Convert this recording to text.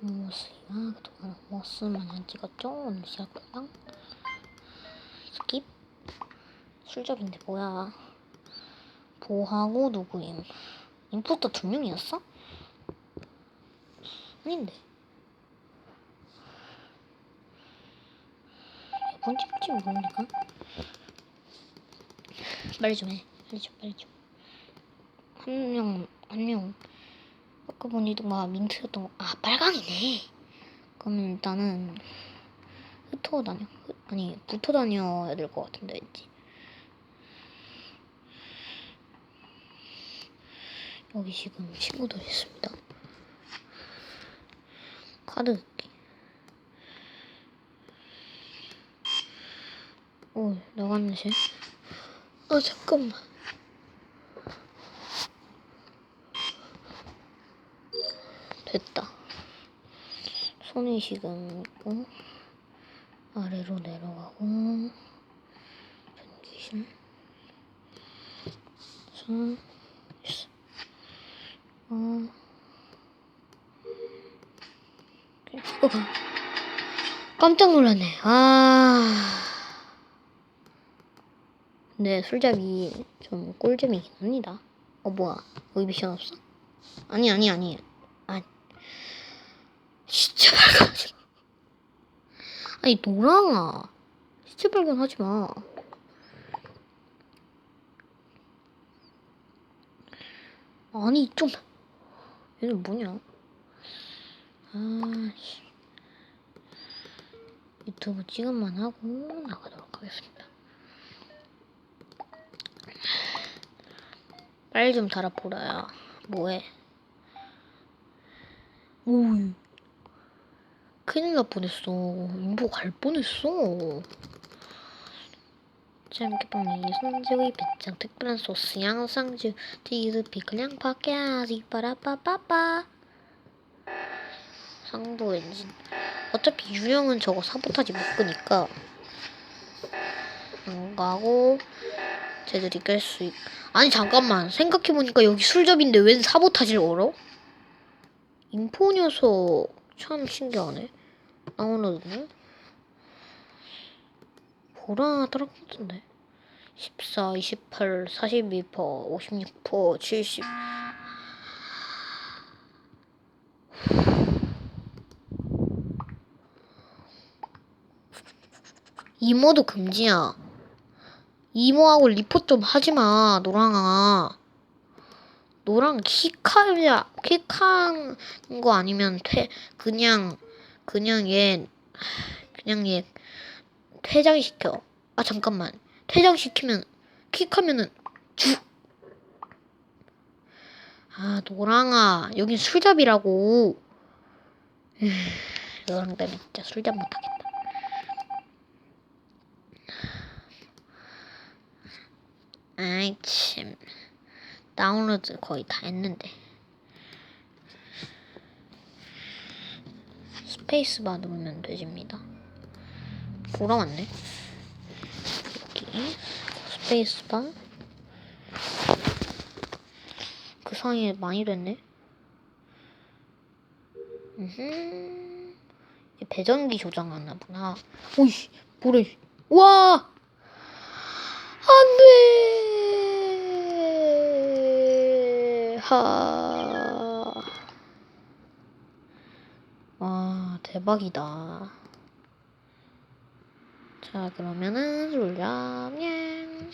모스야 그동안 모스만 안 찍었죠? 오늘 시작이랑 스킵? 술접인데 뭐야? 보하고 누구임? 임포터 두 명이었어? 아닌데. 몇 찍을지 모르니까. 빨리 좀해. 빨리 좀 빨리 좀한 명 한 명 아까 보니까 민트였던 거. 아 빨강이네. 그러면 일단은 흩어 다녀. 흩- 아니 붙어 다녀야 될 것 같은데 왠지. 여기 지금 친구들 있습니다. 카드 긁기. 오 나갔네 쟤. 아 잠깐만. 됐다. 손이 지금 있고 아래로 내려가고 전기실 손. 어. 어. 깜짝 놀랐네. 아. 근데 술잡이 좀 꿀잼이긴 합니다. 어 뭐야? 여기 미션 없어? 아니 아니 아니. 아 진짜 발견하지 마. 아니 노랑아 진짜 발견하지 마. 아니 좀 얘는 뭐냐? 아씨 유튜브 찍음만 하고 나가도록 하겠습니다. 빨리 좀 달아 보라야. 뭐해? 오이. 큰일 날 뻔했어. 인보 갈 뻔했어. 짬개빵이 손지의 배짱 특별한 소스 양상주 피클 양파 깨야지 빠라빠빠빠 상부 엔진 어차피 유형은 저거 사보타지 못 끄니까 안 가고 쟤들이 깰 수 있... 아니 잠깐만 생각해보니까 여기 술접인데 웬 사보타지를 걸어? 인포 녀석 참 신기하네. 다운로드는 보라 다른 것 같은데. 14, 28, 42%, 56%, 70. 이모도 금지야. 이모하고 리포 좀 하지 마, 노랑아. 노랑 킥하냐, 킥한 거 아니면 퇴, 그냥, 그냥 얘, 그냥 얘 퇴장시켜. 아, 잠깐만. 퇴장시키면, 킥하면은, 죽! 아, 노랑아. 여긴 술잡이라고. 노랑 때문에 진짜 술잡 못하겠다. 아이, 참. 다운로드 거의 다 했는데. 스페이스바 누르면 되집니다. 돌아왔네. 여기 스페이스바. 그 사이에 많이 됐네. 음. 배전기 조정하나 보나. 오이씨, 뭐래. 와! 안 돼! 하. 와, 대박이다. 자, 그러면은, 룰냠냥.